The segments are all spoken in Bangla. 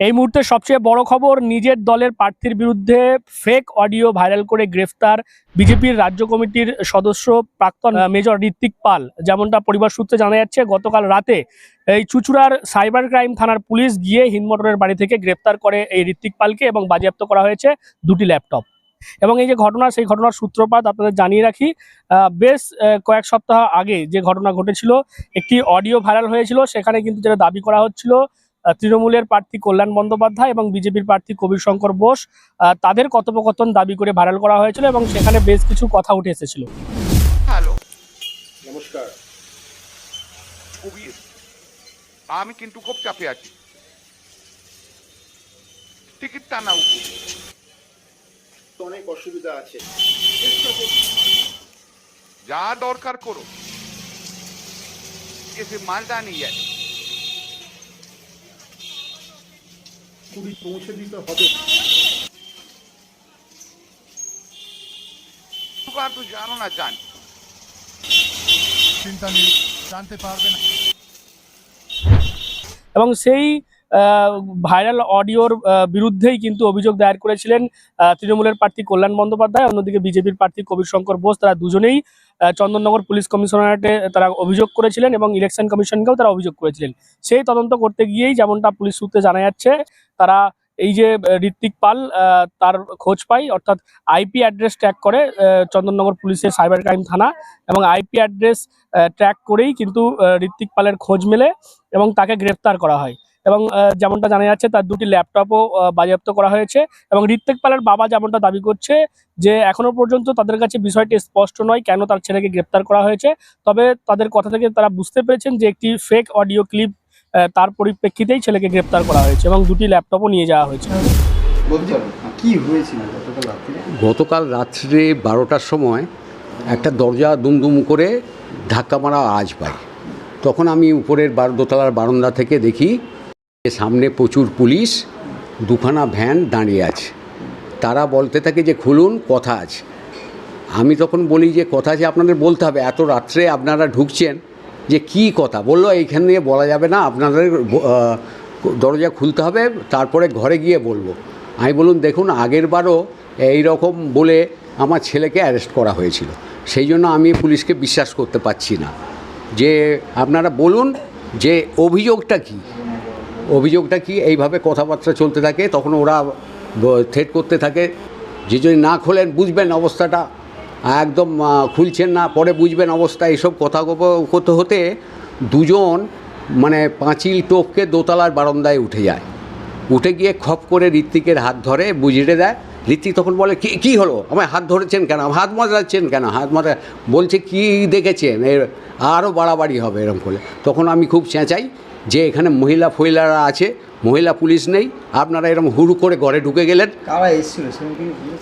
এই মুহূর্তে সবচেয়ে বড় খবর, নিজের দলের প্রার্থীর বিরুদ্ধে ফেক অডিও ভাইরাল করে গ্রেফতার বিজেপির রাজ্য কমিটির সদস্য প্রাক্তন মেজর ঋত্বিক পাল। যেমনটা পরিবার সূত্রে জানা যাচ্ছে, গতকাল রাতে এই চুচুড়ার সাইবার ক্রাইম থানার পুলিশ গিয়ে হিন্দমোটরের বাড়ি থেকে গ্রেফতার করে এই ঋত্বিক পালকে এবং বাজেয়াপ্ত করা হয়েছে দুটি ল্যাপটপ। এবং এই যে ঘটনা, সেই ঘটনার সূত্রপাত আপনাদের জানিয়ে রাখি বেশ কয়েক সপ্তাহ আগে যে ঘটনা ঘটেছিল, একটি অডিও ভাইরাল হয়েছিল, সেখানে কিন্তু যেটা দাবি করা হচ্ছিল তৃণমূলের প্রার্থী কল্যাণ বন্দ্যোপাধ্যায় এবং বিজেপির প্রার্থী কবির শঙ্কর বোস তাদের কথোপকথন দাবি করে ভাইরাল করা হয়েছিল এবং সেখানে বেশ কিছু কথা উঠে এসেছিল। হ্যালো। নমস্কার। কবির আমি কিন্তু খুব চাপে আছি। টিকিটটা নাও। তো অনেক অসুবিধা আছে। যা দরকার করো। এসে মালটা নিয়ে যায় কুড়ি পৌঁছে দিতে হবে। জানো না জান। চিন্তা নেই জানতে পারবে এবং সেই ভাইরাল অডিওর বিরুদ্ধেই কিন্তু অভিযোগ দায়ের করেছিলেন আহ, তৃণমূলের প্রার্থী কল্যাণ বন্দ্যোপাধ্যায় অন্যদিকে বিজেপির প্রার্থী কবির শঙ্কর বোস তারা দুজনেই চন্দননগর পুলিশ কমিশনারেটে তারা অভিযোগ করেছিলেন এবং ইলেকশন কমিশনকেও তারা অভিযোগ করেছিলেন। সেই তদন্ত করতে গিয়েই যেমনটা পুলিশ সূত্রে জানা যাচ্ছে, তারা এই যে ঋত্বিক পাল তার খোঁজ পায়, অর্থাৎ আইপি অ্যাড্রেস ট্র্যাক করে চন্দননগর পুলিশের সাইবার ক্রাইম থানা এবং আইপি অ্যাড্রেস ট্র্যাক করেই কিন্তু ঋত্বিক পালের খোঁজ মেলে এবং তাকে গ্রেফতার করা হয়। এবং যেমনটা জানা যাচ্ছে তার দুটি ল্যাপটপও বাজেয়াপ্ত করা হয়েছে এবং ঋত্বিক পালের বাবা যেমনটা দাবি করছে যে এখনও পর্যন্ত তাদের কাছে বিষয়টি স্পষ্ট নয় কেন তার ছেলেকে গ্রেপ্তার করা হয়েছে। তবে তাদের কথা থেকে তারা বুঝতে পেরেছেন যে একটি ফেক অডিও ক্লিপ তার পরিপ্রেক্ষিতেই ছেলেকে গ্রেপ্তার করা হয়েছে এবং দুটি ল্যাপটপও নিয়ে যাওয়া হয়েছে। কি হয়েছিল গতকাল রাত্রে? বারোটার সময় একটা দরজা দুমদুম করে ধাক্কা মারা আজ পাই। তখন আমি উপরের বার দোতলার বারান্দা থেকে দেখি সামনে প্রচুর পুলিশ, দুখানা ভ্যান দাঁড়িয়ে আছে। তারা বলতে থাকে যে, খুলুন, কথা আছে। আমি তখন বলি যে, কথা আছে, আপনাদের বলতে হবে। এত রাত্রে আপনারা ঢুকছেন যে, কি কথা? বলল, এইখান দিয়ে বলা যাবে না, আপনাদের দরজা খুলতে হবে, তারপরে ঘরে গিয়ে বলব। আমি বলুন দেখুন, আগের বারও এই রকম বলে আমার ছেলেকে অ্যারেস্ট করা হয়েছিল। সেই জন্য আমি পুলিশকে বিশ্বাস করতে পারছি না। যে, আপনারা বলুন যে, অভিযোগটা কী? অভিযোগটা কি এইভাবে কথাবার্তা চলতে থাকে? তখন ওরা থ্রেট করতে থাকে। যে যদি না খোলেন, বুঝবেন অবস্থাটা। একদম খুলছেন না, পরে বুঝবেন অবস্থা। এইসব কথা গপ- হতে দুজন মানে পাঁচিল টোপকে দোতলার বারান্দায় উঠে যায়। উঠে গিয়ে খপ করে ঋত্বিকের হাত ধরে, বুঝিয়ে দেয়। ঋত্বিক তখন বলে, কি, কী হলো? আমায় হাত ধরেছেন কেন? হাত মাজাচ্ছেন কেন? হাত মাজা বলছে, কি দেখেছেন? এর আরও বাড়াবাড়ি হবে এরকম করে। তখন আমি খুব চেঁচাই যে এখানে মহিলা ফহিলারা আছে মহিলা পুলিশ নেই আপনারা এরকম হুড়ু করে ঘরে ঢুকে গেলেন?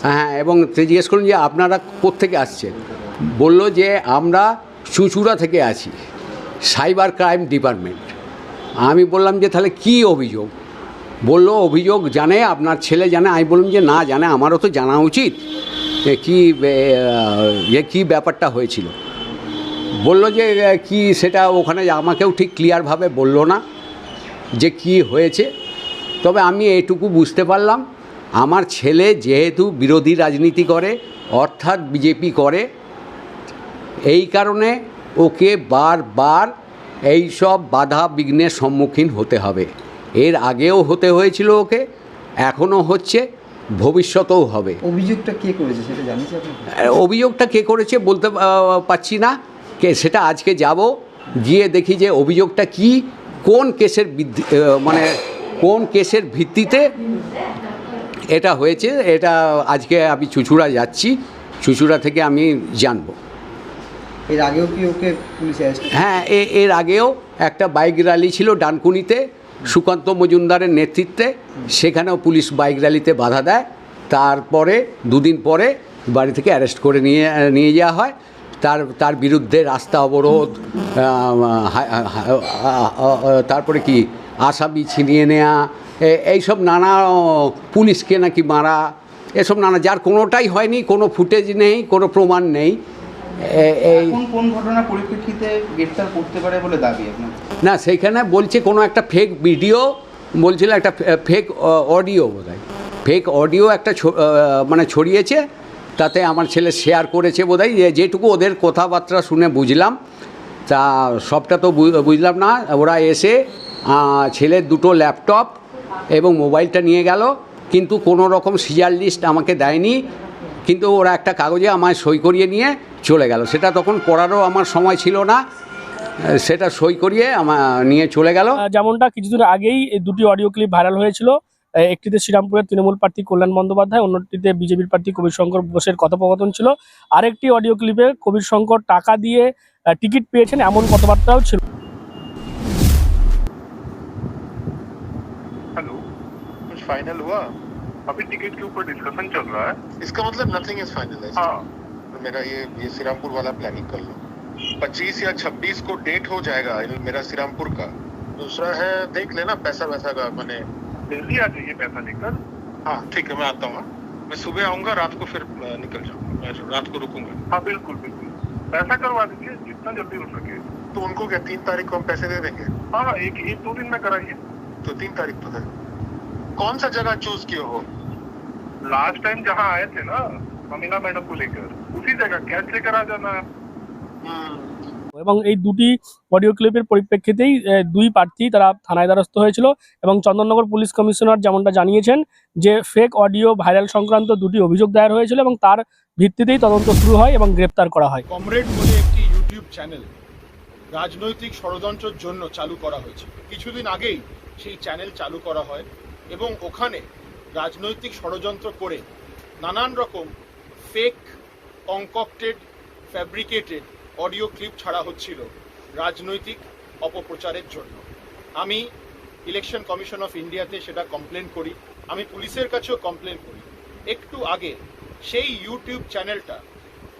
হ্যাঁ এবং সে জিজ্ঞেস করুন যে আপনারা কোত্থেকে আসছেন? বলল যে আমরা চুচুড়া থেকে আছি সাইবার ক্রাইম ডিপার্টমেন্ট। আমি বললাম যে তাহলে কি অভিযোগ? বলল অভিযোগ জানে আপনার ছেলে জানে। আমি বললাম যে না জানে আমারও তো জানা উচিত। কী কী ব্যাপারটা হয়েছিল? বলল যে কি সেটা ওখানে আমাকেও ঠিক ক্লিয়ারভাবে বলল না যে কি হয়েছে। তবে আমি এটুকু বুঝতে পারলাম আমার ছেলে যেহেতু বিরোধী রাজনীতি করে অর্থাৎ বিজেপি করে এই কারণে ওকে বারবার এই সব বাধা বিঘ্নের সম্মুখীন হতে হবে। এর আগেও হতে হয়েছিল ওকে এখনও হচ্ছে ভবিষ্যতেও হবে। অভিযোগটা কে করেছে সেটা জানিস অভিযোগটা কে করেছে বলতে পারছি না। কে সেটা আজকে যাব গিয়ে দেখি যে অভিযোগটা কি কোন কেসের মানে কোন কেসের ভিত্তিতে এটা হয়েছে এটা আজকে আমি চুচুড়া যাচ্ছি চুচুড়া থেকে আমি জানব। এর আগেও কি ওকে পুলিশ হ্যাঁ এ- এর আগেও একটা বাইক র্যালি ছিল ডানকুনিতে সুকান্ত মজুমদারের নেতৃত্বে সেখানেও পুলিশ বাইক র্যালিতে বাধা দেয় তারপরে দুদিন পরে বাড়ি থেকে অ্যারেস্ট করে নিয়ে নিয়ে যাওয়া হয়। তার তার বিরুদ্ধে রাস্তা অবরোধ তারপরে কি আসামি ছিনিয়ে নেওয়া এ- এইসব নানা পুলিশকে নাকি মারা এসব নানা যার কোনোটাই হয়নি কোনো ফুটেজ নেই কোনো প্রমাণ নেই এই কোন ঘটনার পরিপ্রেক্ষিতে গ্রেফতার করতে পারে বলে দাবি আপনার? না সেইখানে বলছে কোনো একটা ফেক ভিডিও বলছিল একটা ফেক অডিও বোধ হয় ফেক অডিও একটা মানে ছড়িয়েছে তাতে আমার ছেলে শেয়ার করেছে বোধ হয় যেটুকু ওদের কথাবার্তা শুনে বুঝলাম, তা সবটা তো বুঝলাম না। ওরা এসে ছেলের দুটো ল্যাপটপ এবং মোবাইলটা নিয়ে গেল, কিন্তু কোনো রকম সিজার লিস্ট আমাকে দেয়নি, কিন্তু ওরা একটা কাগজে আমায় সই করিয়ে নিয়ে চলে গেল। সেটা তখন পড়ারও আমার সময় ছিল না, সেটা সই করিয়ে আমার নিয়ে চলে গেল। যেমনটা কিছুদিন আগেই দুটি অডিও ক্লিপ ভাইরাল হয়েছিল একটিতে শ্রীরামপুরের তৃণমূল প্রার্থী কল্যাণ বন্দ্যোপাধ্যায় অন্যটিতে বিজেপির প্রার্থী কবির শঙ্কর বোসের কথোপকথন ছিল আরেকটি অডিও ক্লিপে কবির শঙ্কর টাকা দিয়ে আহ, টিকিট পেয়েছেন এমন কথাবার্তাও ছিল हेलो कुछ फाइनल हुआ अभी टिकट के ऊपर डिस्कशन चल रहा है इसका मतलब नथिंग इज फाइनलाइज हाँ मेरा ये ये सिरामपुर वाला प्लानिंग कर लो 25 या 26 को डेट हो जाएगा इन- मेरा सिरामपुर का दूसरा है देख लेना पैसा वैसा का मैंने जल्दी आ जाइए पैसा लेकर। हाँ ठीक है मैं आता हूँ हाँ। मैं सुबह आऊँगा रात को फिर निकल जाऊँगा। मैं रात को रुकूँगा। हाँ बिल्कुल बिल्कुल। पैसा करवा दीजिए जितना जल्दी हो सके। तो उनको क्या तीन तारीख को हम पैसे दे देंगे? हाँ हाँ एक एक दो दिन में कराइए। तो तीन तारीख तो है कौन सा जगह चूज़ किए हो? लास्ट टाइम जहाँ आए थे ना अमीना मैडम को लेकर उसी जगह कैश लेकर आ जाना। है हम्म, এবং এই দুটি অডিও ক্লিপের পরিপ্রেক্ষিতেই দুই প্রার্থী তারা থানায় দ্বারস্থ হয়েছিল এবং চন্দননগর পুলিশ কমিশনার যেমনটা জানিয়েছেন যে ফেক অডিও ভাইরাল সংক্রান্ত দুটি অভিযোগ দায়ের হয়েছিল এবং তার ভিত্তিতেই তদন্ত শুরু হয় এবং গ্রেপ্তার করা হয়। কমরেড বলে একটি ইউটিউব চ্যানেল রাজনৈতিক ষড়যন্ত্রের জন্য চালু করা হয়েছে। কিছুদিন আগেই সেই চ্যানেল চালু করা হয় এবং ওখানে রাজনৈতিক ষড়যন্ত্র করে নানান রকম fake concocted fabricated audio clip ছাড়া হচ্ছিল রাজনৈতিক অপপ্রচারের জন্য। আমি ইলেকশন কমিশন অফ ইন্ডিয়াতে সেটা কমপ্লেন করি, আমি পুলিশের কাছেও কমপ্লেন করি। একটু আগে সেই ইউটিউব চ্যানেলটা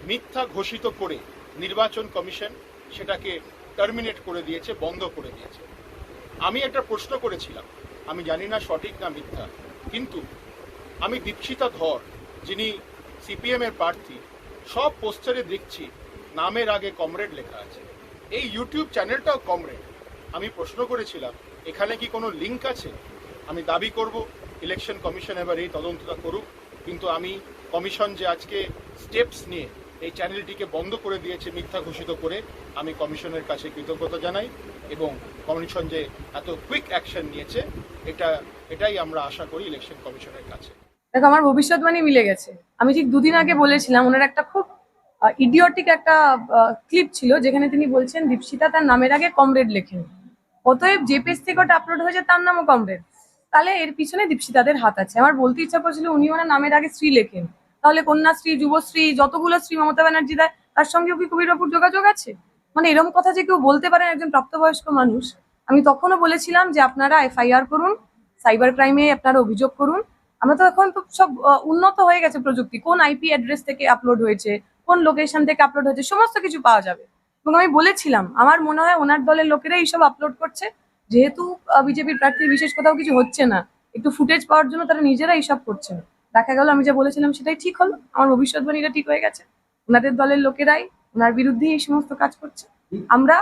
মিথ্যা ঘোষিত করে নির্বাচন কমিশন সেটাকে টার্মিনেট করে দিয়েছে, বন্ধ করে দিয়েছে। আমি একটা প্রশ্ন করেছিলাম, আমি জানি না সঠিক না মিথ্যা, কিন্তু আমি দীপশিতা ধর যিনি সিপিএমের প্রার্থী, সব পোস্টারে দেখছি নামের আগে কমরেড লেখা আছে। এই ইউটিউব চ্যানেলটাও কমরেড। আমি প্রশ্ন করেছিলাম, এখানে কি কোনো লিংক আছে? আমি দাবি করব ইলেকশন কমিশন এবার এই তদন্তটা করুক, কিন্তু আমি কমিশন যে আজকে স্টেপস নিয়ে এই চ্যানেলটিকে বন্ধ করে দিয়েছে মিথ্যা ঘোষিত করে, আমি কমিশনের কাছে কৃতজ্ঞতা জানাই এবং কমিশন যে এত কুইক অ্যাকশন নিয়েছে, এটা, এটাই আমরা আশা করি ইলেকশন কমিশনের কাছে। দেখো, আমার ভবিষ্যৎবাণী মিলে গেছে। আমি ঠিক দুদিন আগে বলেছিলাম, ওনার একটা খুব ইডিওটিক একটা ক্লিপ ছিল যেখানে তিনি বলছেন, দীপশিতা তার নামের আগে কমরেড লেখেন। অতএব যে পেজ থেকে ওটা আপলোড হয়েছে, তার নামও কমরেড তাহলে এর পিছনে দীপশিতাদের হাত আছে। আমার বলতে ইচ্ছা করছিল উনি ওনার নামের আগে শ্রী লেখেন। তাহলে কন্যাশ্রী, যুবশ্রী, যতগুলো শ্রী মমতা ব্যানার্জি দেয়, তার সঙ্গেও কি কবির বাবুর যোগাযোগ আছে? মানে এরকম কথা যে কেউ বলতে পারেন একজন প্রাপ্তবয়স্ক মানুষ। আমি তখনও বলেছিলাম যে আপনারা এফআইআর করুন, সাইবার ক্রাইমে আপনারা অভিযোগ করুন। আমরা তো এখন তো সব উন্নত হয়ে গেছে প্রযুক্তি। কোন আইপি অ্যাড্রেস থেকে আপলোড হয়েছে? কোন লোকেশন থেকে আপলোড হয়েছে, সমস্ত কিছু পাওয়া যাবে। এবং আমি বলেছিলাম, আমার মনে হয় ওনার দলের লোকেরা এইসব আপলোড করছে। যেহেতু বিজেপির প্রার্থীর বিশেষ কোথাও কিছু হচ্ছে না, একটু ফুটেজ পাওয়ার জন্য তারা নিজেরা এইসব করছেন দেখা গেল আমি যা বলেছিলাম সেটাই ঠিক হলো, আমার ভবিষ্যৎবাণীটা ঠিক হয়ে গেছে। ওনাদের দলের লোকেরাই ওনার বিরুদ্ধেই এই সমস্ত কাজ করছে। আমরা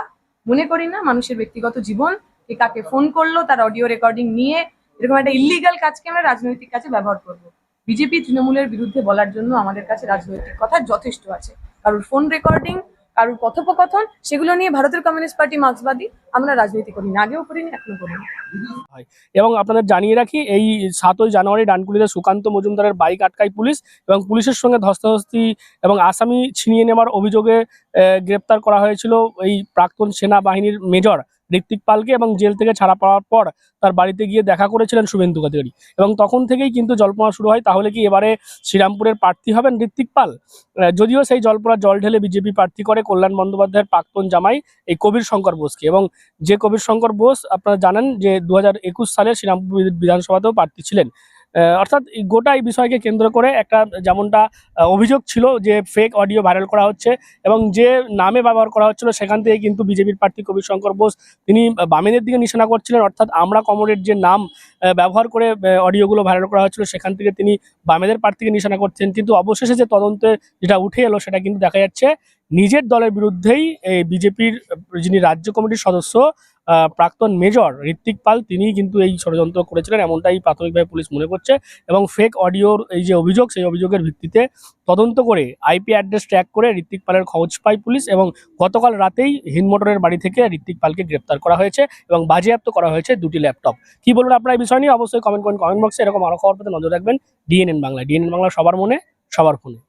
মনে করি না মানুষের ব্যক্তিগত জীবন, কে কাকে ফোন করল, তার অডিও রেকর্ডিং নিয়ে এরকম একটা ইলিগাল কাজকে আমরা রাজনৈতিক কাজে ব্যবহার করব। বিজেপি তৃণমূলের বিরুদ্ধে বলার জন্য আমাদের কাছে রাজনৈতিক কথা যথেষ্ট আছে। কারোর ফোন রেকর্ডিং কারোর কথোপকথন, সেগুলো নিয়ে ভারতের কমিউনিস্ট পার্টি মার্ক্সবাদী। আমরা রাজনীতি করি না, আগেও করিনি, এখনও করি না এবং আপনাদের জানিয়ে রাখি, এই সাতই জানুয়ারি ডানকুনিতে সুকান্ত মজুমদারের বাইক আটকায় পুলিশ এবং পুলিশের সঙ্গে ধস্তাধস্তি এবং আসামি ছিনিয়ে নেওয়ার অভিযোগে গ্রেপ্তার করা হয়েছিল এই প্রাক্তন সেনাবাহিনীর মেজর ঋত্বিক পালকে এবং জেল থেকে ছাড়া পাওয়ার পর তার বাড়িতে গিয়ে দেখা করেছিলেন শুভেন্দু অধিকারী। এবং তখন থেকেই কিন্তু জল্পনা শুরু হয়, তাহলে কি এবারে শ্রীরামপুরের প্রার্থী হবেন ঋত্বিক পাল? যদিও সেই জল্পনা জল ঢেলে বিজেপি প্রার্থী করে কল্যাণ বন্দ্যোপাধ্যায়ের প্রাক্তন জামাই এই কবির শঙ্কর বোসকে। এবং যে কবির শঙ্কর বোস, আপনারা জানেন যে দু হাজার একুশ সালে শ্রীরামপুর বিধানসভাতেও প্রার্থী ছিলেন। অর্থাৎ গোটা এই বিষয়কে কেন্দ্র করে একটা যেমনটা অভিযোগ ছিল যে ফেক অডিও ভাইরাল করা হচ্ছে এবং যে নামে ব্যবহার করা হচ্ছিল সেখান থেকে কিন্তু বিজেপির প্রার্থী কবির শঙ্কর বোস তিনি বামেদের দিকে নিশানা করছিলেন। অর্থাৎ আমরা কমরেড যে নাম ব্যবহার করে অডিওগুলো ভাইরাল করা হচ্ছিল সেখান থেকে তিনি বামেদের প্রার্থীকে নিশানা করছেন। কিন্তু অবশেষে যে তদন্তে যেটা উঠে এলো সেটা কিন্তু দেখা যাচ্ছে, নিজের দলের বিরুদ্ধেই বিজেপির যিনি রাজ্য কমিটির সদস্য প্রাক্তন মেজর ঋত্বিক পাল তিনিই কিন্তু এই ষড়যন্ত্র করেছিলেন, এমনটাই প্রাথমিকভাবে পুলিশ মনে করছে এবং ফেক অডিওর এই যে অভিযোগ, সেই অভিযোগের ভিত্তিতে তদন্ত করে আইপি অ্যাড্রেস ট্র্যাক করে ঋত্বিক পালের খোঁজ পায় পুলিশ এবং গতকাল রাতেই হিনমোটরের বাড়ি থেকে ঋত্বিক পালকে গ্রেপ্তার করা হয়েছে এবং বাজেয়াপ্ত করা হয়েছে দুটি ল্যাপটপ কি বলুন আপনার এই বিষয় নিয়ে? অবশ্যই কমেন্ট করেন কমেন্ট বক্সে এরকম আরও খবর পেতে নজর রাখবেন ডিএনএন বাংলা। ডিএনএন বাংলা সবার মনে, সবার ফোনে।